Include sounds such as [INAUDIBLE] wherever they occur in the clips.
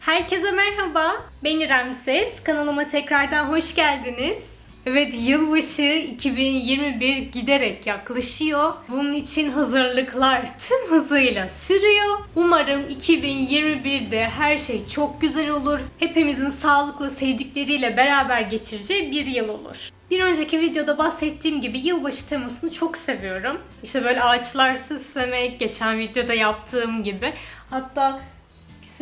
Herkese merhaba. Ben İrem Ses. Kanalıma tekrardan hoş geldiniz. Evet yılbaşı 2021 giderek yaklaşıyor. Bunun için hazırlıklar tüm hızıyla sürüyor. Umarım 2021'de her şey çok güzel olur. Hepimizin sağlıklı sevdikleriyle beraber geçireceği bir yıl olur. Bir önceki videoda bahsettiğim gibi yılbaşı temasını çok seviyorum. İşte böyle ağaçlar süslemek, geçen videoda yaptığım gibi. Hatta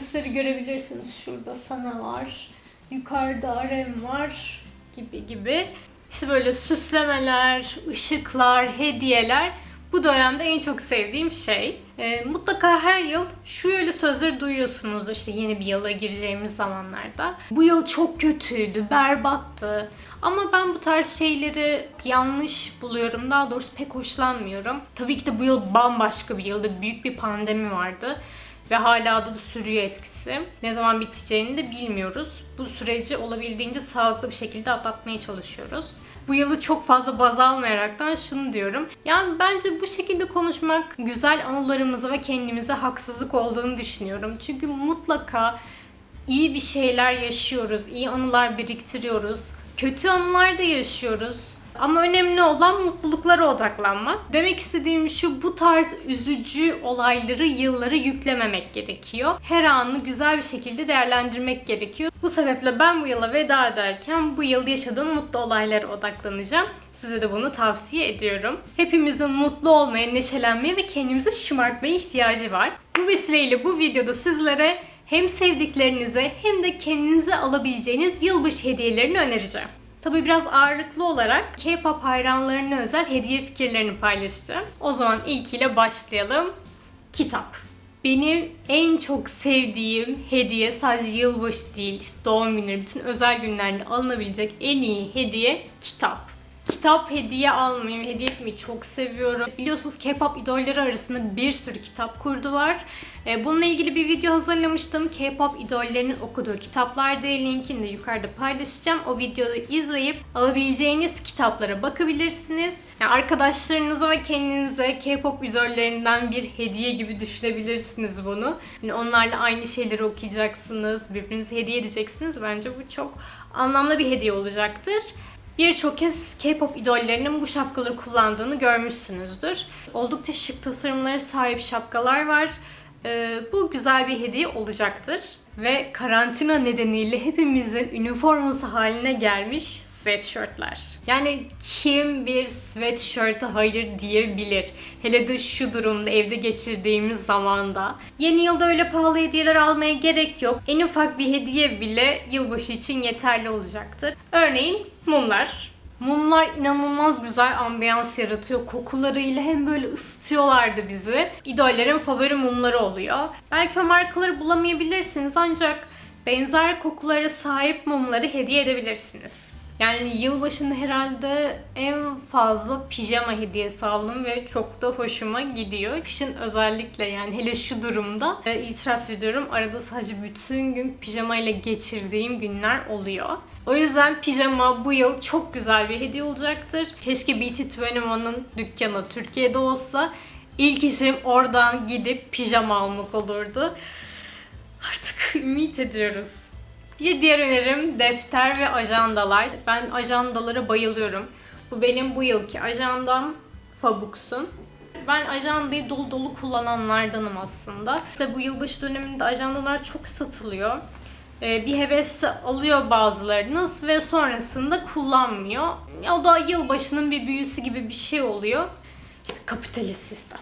süsleri görebilirsiniz. Şurada sana var. Yukarıda Arem var gibi gibi. İşte böyle süslemeler, ışıklar, hediyeler bu dönemde en çok sevdiğim şey. Ee, mutlaka her yıl şu öyle sözleri duyuyorsunuz işte yeni bir yıla gireceğimiz zamanlarda. Bu yıl çok kötüydü, berbattı. Ama ben bu tarz şeyleri yanlış buluyorum. Daha doğrusu pek hoşlanmıyorum. Tabii ki de bu yıl bambaşka bir yıldı. Büyük bir pandemi vardı ve hala da sürüyor etkisi. Ne zaman biteceğini de bilmiyoruz. Bu süreci olabildiğince sağlıklı bir şekilde atlatmaya çalışıyoruz. Bu yılı çok fazla baz almayaraktan şunu diyorum. Yani bence bu şekilde konuşmak güzel anılarımıza ve kendimize haksızlık olduğunu düşünüyorum. Çünkü mutlaka iyi bir şeyler yaşıyoruz, iyi anılar biriktiriyoruz. Kötü anılar da yaşıyoruz. Ama önemli olan mutluluklara odaklanmak. Demek istediğim şu bu tarz üzücü olayları, yılları yüklememek gerekiyor. Her anı güzel bir şekilde değerlendirmek gerekiyor. Bu sebeple ben bu yıla veda ederken bu yıl yaşadığım mutlu olaylara odaklanacağım. Size de bunu tavsiye ediyorum. Hepimizin mutlu olmaya, neşelenmeye ve kendimizi şımartmaya ihtiyacı var. Bu vesileyle bu videoda sizlere hem sevdiklerinize hem de kendinize alabileceğiniz yılbaşı hediyelerini önereceğim. Tabii biraz ağırlıklı olarak K-pop hayranlarına özel hediye fikirlerini paylaşacağım. O zaman ilkiyle başlayalım. Kitap. Benim en çok sevdiğim hediye sadece yılbaşı değil, işte doğum günleri, bütün özel günlerde alınabilecek en iyi hediye kitap. Kitap hediye almayı, hediye etmeyi çok seviyorum. Biliyorsunuz K-pop idolleri arasında bir sürü kitap kurdu var. Ee, Bununla ilgili bir video hazırlamıştım. K-pop idollerinin okuduğu kitaplar diye linkini de yukarıda paylaşacağım. O videoyu izleyip alabileceğiniz kitaplara bakabilirsiniz. Yani arkadaşlarınıza ve kendinize K-pop idollerinden bir hediye gibi düşünebilirsiniz bunu. Yani onlarla aynı şeyleri okuyacaksınız, birbirinize hediye edeceksiniz. Bence bu çok anlamlı bir hediye olacaktır. Birçok kez K-pop idollerinin bu şapkaları kullandığını görmüşsünüzdür. Oldukça şık tasarımları sahip şapkalar var. Ee, bu güzel bir hediye olacaktır. Ve karantina nedeniyle hepimizin üniforması haline gelmiş sweatshirtler. Yani kim bir sweatshirt'e hayır diyebilir? Hele de şu durumda evde geçirdiğimiz zamanda. Yeni yılda öyle pahalı hediyeler almaya gerek yok. En ufak bir hediye bile yılbaşı için yeterli olacaktır. Örneğin mumlar. Mumlar inanılmaz güzel ambiyans yaratıyor. Kokularıyla hem böyle ısıtıyorlardı bizi. İdollerin favori mumları oluyor. Belki o markaları bulamayabilirsiniz ancak benzer kokulara sahip mumları hediye edebilirsiniz. Yani yılbaşında herhalde en fazla pijama hediyesi aldım ve çok da hoşuma gidiyor. Kışın özellikle yani hele şu durumda e, itiraf ediyorum arada sadece bütün gün pijama ile geçirdiğim günler oluyor. O yüzden pijama bu yıl çok güzel bir hediye olacaktır. Keşke BT21'ın dükkanı Türkiye'de olsa. İlk işim oradan gidip pijama almak olurdu. Artık [LAUGHS] ümit ediyoruz. Bir diğer önerim defter ve ajandalar. Ben ajandalara bayılıyorum. Bu benim bu yılki ajandam Fabux'un. Ben ajandayı dolu dolu kullananlardanım aslında. İşte bu yılbaşı döneminde ajandalar çok satılıyor. Ee, bir heves alıyor bazılarınız ve sonrasında kullanmıyor. O da yılbaşının bir büyüsü gibi bir şey oluyor. İşte kapitalist sistem.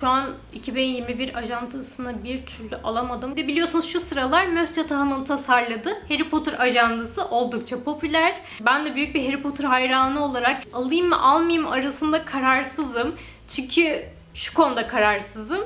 Şu an 2021 ajandasını bir türlü alamadım. De biliyorsunuz şu sıralar Mösyö Taha'nın tasarladığı Harry Potter ajandası oldukça popüler. Ben de büyük bir Harry Potter hayranı olarak alayım mı almayayım arasında kararsızım. Çünkü şu konuda kararsızım.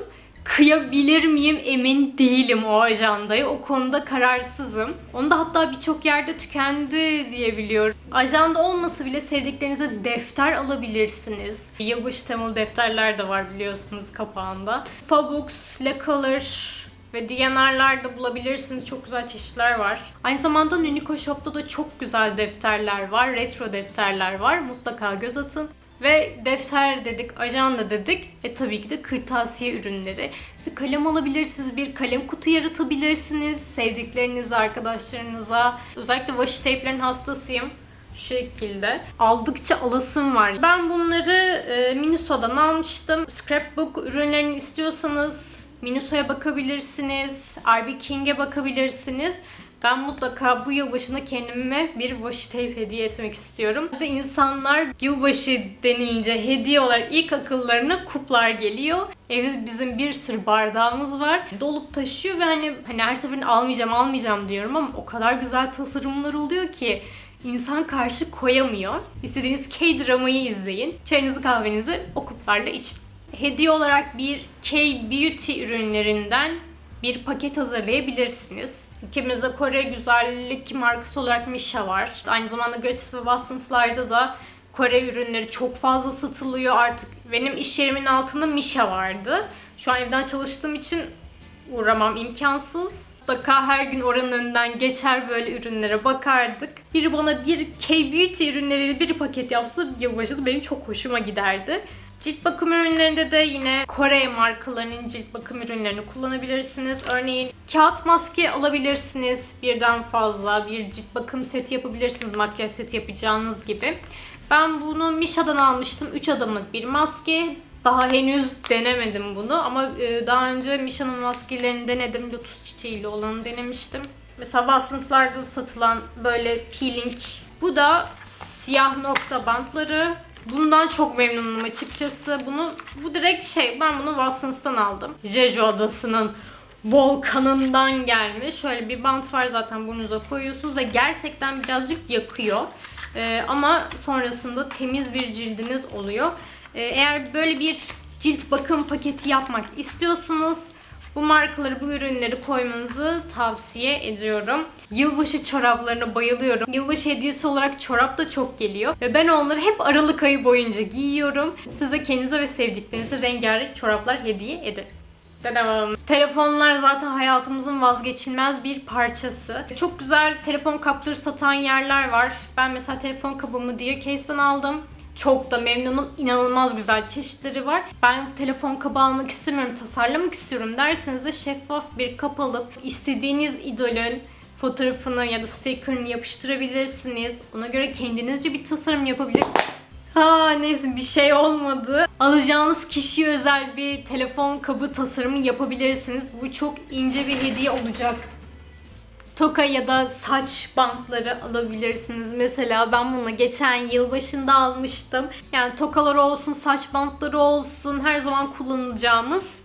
Kıyabilir miyim emin değilim o ajandayı. O konuda kararsızım. Onu da hatta birçok yerde tükendi diye biliyorum. Ajanda olmasa bile sevdiklerinize defter alabilirsiniz. Yılbaşı temalı defterler de var biliyorsunuz kapağında. Fabux, Le Color, ve DNR'larda bulabilirsiniz. Çok güzel çeşitler var. Aynı zamanda Unico Shop'ta da çok güzel defterler var. Retro defterler var. Mutlaka göz atın. Ve defter dedik, ajanda dedik. E tabii ki de kırtasiye ürünleri. İşte kalem alabilirsiniz, bir kalem kutu yaratabilirsiniz. Sevdiklerinize, arkadaşlarınıza. Özellikle washi tape'lerin hastasıyım. Şu şekilde. Aldıkça alasım var. Ben bunları e, Miniso'dan almıştım. Scrapbook ürünlerini istiyorsanız Miniso'ya bakabilirsiniz. RB King'e bakabilirsiniz. Ben mutlaka bu yılbaşında kendime bir washi tape hediye etmek istiyorum. De insanlar yılbaşı deneyince hediye olarak ilk akıllarına kuplar geliyor. Evde bizim bir sürü bardağımız var. Dolup taşıyor ve hani, hani her seferinde almayacağım almayacağım diyorum ama o kadar güzel tasarımlar oluyor ki insan karşı koyamıyor. İstediğiniz K-dramayı izleyin. Çayınızı kahvenizi o kuplarla için. Hediye olarak bir K-beauty ürünlerinden bir paket hazırlayabilirsiniz. Ülkemizde Kore güzellik markası olarak Misha var. Aynı zamanda Gratis ve Watsons'larda da Kore ürünleri çok fazla satılıyor artık. Benim iş yerimin altında Misha vardı. Şu an evden çalıştığım için uğramam imkansız. Mutlaka her gün oranın önünden geçer böyle ürünlere bakardık. Biri bana bir K-Beauty ürünleriyle bir paket yapsa yılbaşı da benim çok hoşuma giderdi. Cilt bakım ürünlerinde de yine Kore markalarının cilt bakım ürünlerini kullanabilirsiniz. Örneğin kağıt maske alabilirsiniz birden fazla. Bir cilt bakım seti yapabilirsiniz makyaj seti yapacağınız gibi. Ben bunu Misha'dan almıştım. 3 adımlık bir maske. Daha henüz denemedim bunu ama e, daha önce Misha'nın maskelerini denedim. Lotus çiçeğiyle olanı denemiştim. Mesela Watsons'larda satılan böyle peeling. Bu da siyah nokta bantları. Bundan çok memnunum açıkçası. Bunu bu direkt şey ben bunu Watsons'tan aldım. Jeju adasının volkanından gelmiş. Şöyle bir bant var zaten burnunuza koyuyorsunuz ve gerçekten birazcık yakıyor. Ee, ama sonrasında temiz bir cildiniz oluyor. Ee, eğer böyle bir cilt bakım paketi yapmak istiyorsanız bu markaları, bu ürünleri koymanızı tavsiye ediyorum. Yılbaşı çoraplarına bayılıyorum. Yılbaşı hediyesi olarak çorap da çok geliyor. Ve ben onları hep Aralık ayı boyunca giyiyorum. Size kendinize ve sevdiklerinize rengarenk çoraplar hediye ederim. Tadam. Telefonlar zaten hayatımızın vazgeçilmez bir parçası. Çok güzel telefon kapları satan yerler var. Ben mesela telefon kabımı Dearcase'den aldım. Çok da memnunum. İnanılmaz güzel çeşitleri var. Ben telefon kabı almak istemiyorum, tasarlamak istiyorum derseniz de şeffaf bir kap alıp istediğiniz idolün fotoğrafını ya da sticker'ını yapıştırabilirsiniz. Ona göre kendinizce bir tasarım yapabilirsiniz. Ha neyse bir şey olmadı. Alacağınız kişiye özel bir telefon kabı tasarımı yapabilirsiniz. Bu çok ince bir hediye olacak toka ya da saç bantları alabilirsiniz. Mesela ben bunu geçen yıl başında almıştım. Yani tokalar olsun, saç bantları olsun her zaman kullanacağımız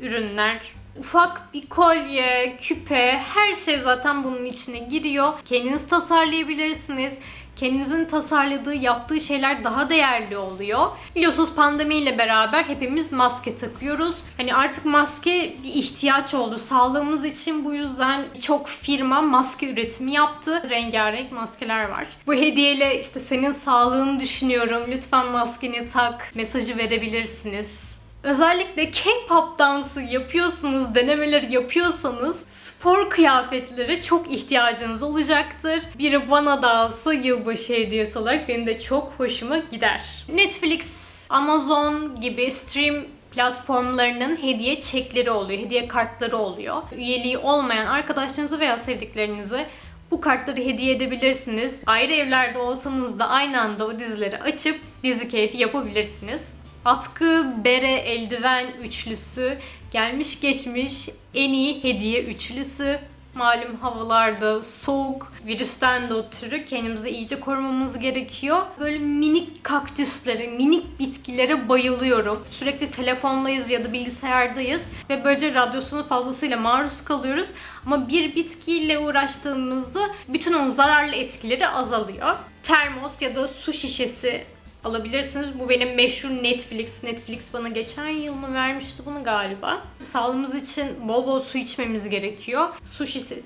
ürünler. Ufak bir kolye, küpe, her şey zaten bunun içine giriyor. Kendiniz tasarlayabilirsiniz kendinizin tasarladığı, yaptığı şeyler daha değerli oluyor. Biliyorsunuz pandemiyle beraber hepimiz maske takıyoruz. Hani artık maske bir ihtiyaç oldu. Sağlığımız için bu yüzden çok firma maske üretimi yaptı. Rengarenk maskeler var. Bu hediyeyle işte senin sağlığını düşünüyorum. Lütfen maskeni tak mesajı verebilirsiniz. Özellikle K-pop dansı yapıyorsanız, denemeler yapıyorsanız spor kıyafetlere çok ihtiyacınız olacaktır. Biri bana dansı yılbaşı hediyesi olarak benim de çok hoşuma gider. Netflix, Amazon gibi stream platformlarının hediye çekleri oluyor, hediye kartları oluyor. Üyeliği olmayan arkadaşlarınıza veya sevdiklerinize bu kartları hediye edebilirsiniz. Ayrı evlerde olsanız da aynı anda o dizileri açıp dizi keyfi yapabilirsiniz. Atkı, bere, eldiven üçlüsü, gelmiş geçmiş en iyi hediye üçlüsü. Malum havalarda soğuk, virüsten de ötürü kendimizi iyice korumamız gerekiyor. Böyle minik kaktüslere, minik bitkilere bayılıyorum. Sürekli telefondayız ya da bilgisayardayız ve böylece radyasyonu fazlasıyla maruz kalıyoruz. Ama bir bitkiyle uğraştığımızda bütün onun zararlı etkileri azalıyor. Termos ya da su şişesi alabilirsiniz. Bu benim meşhur Netflix. Netflix bana geçen yıl mı vermişti bunu galiba. Sağlığımız için bol bol su içmemiz gerekiyor. Su şişesi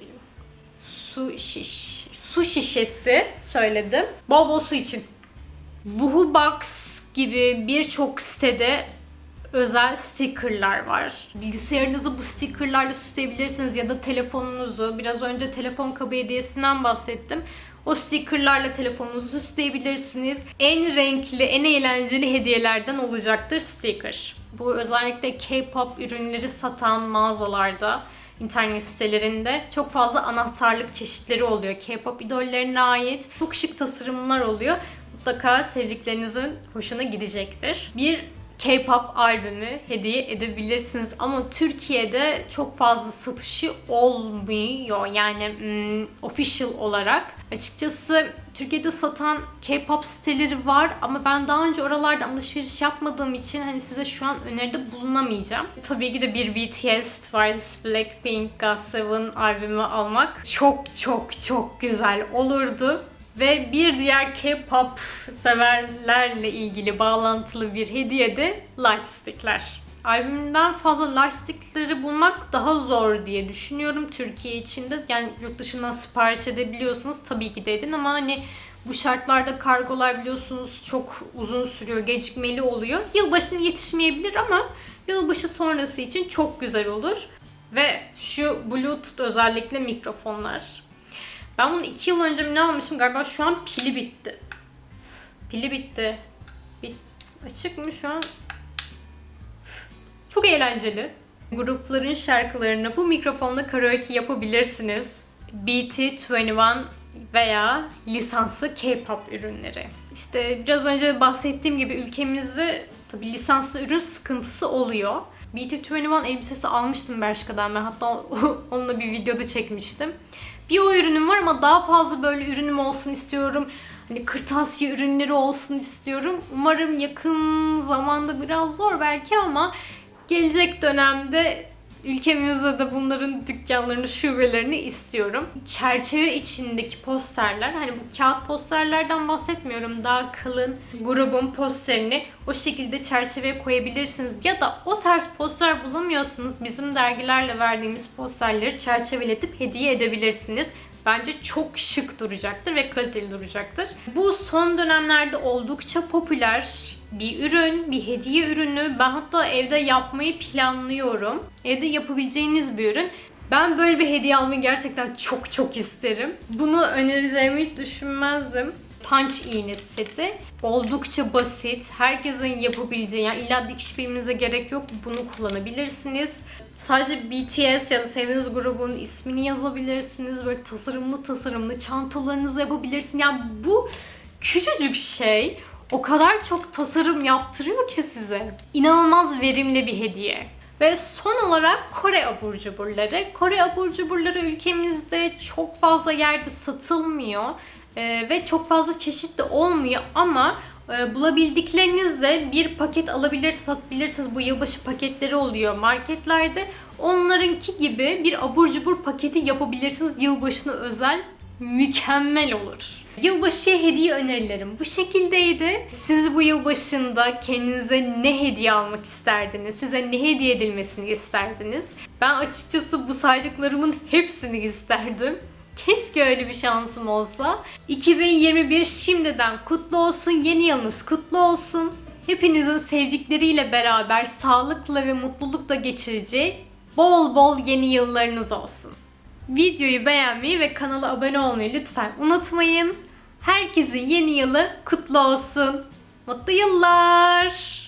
su şiş su şişesi söyledim. Bol bol su için. Wuhu Box gibi birçok sitede özel stickerlar var. Bilgisayarınızı bu stickerlarla süsleyebilirsiniz ya da telefonunuzu. Biraz önce telefon kabı hediyesinden bahsettim. O stickerlarla telefonunuzu süsleyebilirsiniz. En renkli, en eğlenceli hediyelerden olacaktır sticker. Bu özellikle K-pop ürünleri satan mağazalarda, internet sitelerinde çok fazla anahtarlık çeşitleri oluyor. K-pop idollerine ait çok şık tasarımlar oluyor. Mutlaka sevdiklerinizin hoşuna gidecektir. Bir K-pop albümü hediye edebilirsiniz ama Türkiye'de çok fazla satışı olmuyor yani hmm, official olarak. Açıkçası Türkiye'de satan K-pop siteleri var ama ben daha önce oralarda alışveriş yapmadığım için hani size şu an öneride bulunamayacağım. Tabii ki de bir BTS, Twice, Blackpink, GOT7 albümü almak çok çok çok güzel olurdu. Ve bir diğer K-pop severlerle ilgili bağlantılı bir hediye de Lightstick'ler. Albümden fazla Lightstick'leri bulmak daha zor diye düşünüyorum Türkiye içinde. Yani yurt dışından sipariş edebiliyorsanız tabii ki de ama hani bu şartlarda kargolar biliyorsunuz çok uzun sürüyor, gecikmeli oluyor. Yılbaşına yetişmeyebilir ama yılbaşı sonrası için çok güzel olur. Ve şu Bluetooth özellikle mikrofonlar. Ben bunu iki yıl önce mi ne almışım? Galiba şu an pili bitti. Pili bitti. Bit Açık mı şu an? Çok eğlenceli. Grupların şarkılarını bu mikrofonla karaoke yapabilirsiniz. BT21 veya lisanslı K-pop ürünleri. İşte biraz önce bahsettiğim gibi ülkemizde tabi lisanslı ürün sıkıntısı oluyor. BT21 elbisesi almıştım Bershka'dan ben hatta [LAUGHS] onunla bir videoda çekmiştim. Bir o ürünüm var ama daha fazla böyle ürünüm olsun istiyorum. Hani kırtasiye ürünleri olsun istiyorum. Umarım yakın zamanda biraz zor belki ama gelecek dönemde ülkemizde de bunların dükkanlarını, şubelerini istiyorum. Çerçeve içindeki posterler, hani bu kağıt posterlerden bahsetmiyorum. Daha kalın grubun posterini o şekilde çerçeveye koyabilirsiniz. Ya da o tarz poster bulamıyorsanız bizim dergilerle verdiğimiz posterleri çerçeveletip hediye edebilirsiniz. Bence çok şık duracaktır ve kaliteli duracaktır. Bu son dönemlerde oldukça popüler bir ürün, bir hediye ürünü. Ben hatta evde yapmayı planlıyorum. Evde yapabileceğiniz bir ürün. Ben böyle bir hediye almayı gerçekten çok çok isterim. Bunu önereceğimi hiç düşünmezdim. Punch iğnesi seti. Oldukça basit. Herkesin yapabileceği, yani illa dikiş bilmenize gerek yok. Bunu kullanabilirsiniz. Sadece BTS ya da sevdiğiniz grubun ismini yazabilirsiniz. Böyle tasarımlı tasarımlı çantalarınızı yapabilirsiniz. Yani bu küçücük şey o kadar çok tasarım yaptırıyor ki size. İnanılmaz verimli bir hediye. Ve son olarak Kore abur cuburları. Kore abur cuburları ülkemizde çok fazla yerde satılmıyor. Ee, ve çok fazla çeşit de olmuyor ama e, bulabildiklerinizde bir paket alabilir, satabilirsiniz. Bu yılbaşı paketleri oluyor marketlerde. Onlarınki gibi bir abur cubur paketi yapabilirsiniz yılbaşına özel. Mükemmel olur. Yılbaşı hediye önerilerim bu şekildeydi. Siz bu yılbaşında kendinize ne hediye almak isterdiniz? Size ne hediye edilmesini isterdiniz? Ben açıkçası bu saydıklarımın hepsini isterdim. Keşke öyle bir şansım olsa. 2021 şimdiden kutlu olsun. Yeni yılınız kutlu olsun. Hepinizin sevdikleriyle beraber sağlıkla ve mutlulukla geçireceği bol bol yeni yıllarınız olsun. Videoyu beğenmeyi ve kanala abone olmayı lütfen unutmayın. Herkesin yeni yılı kutlu olsun. Mutlu yıllar.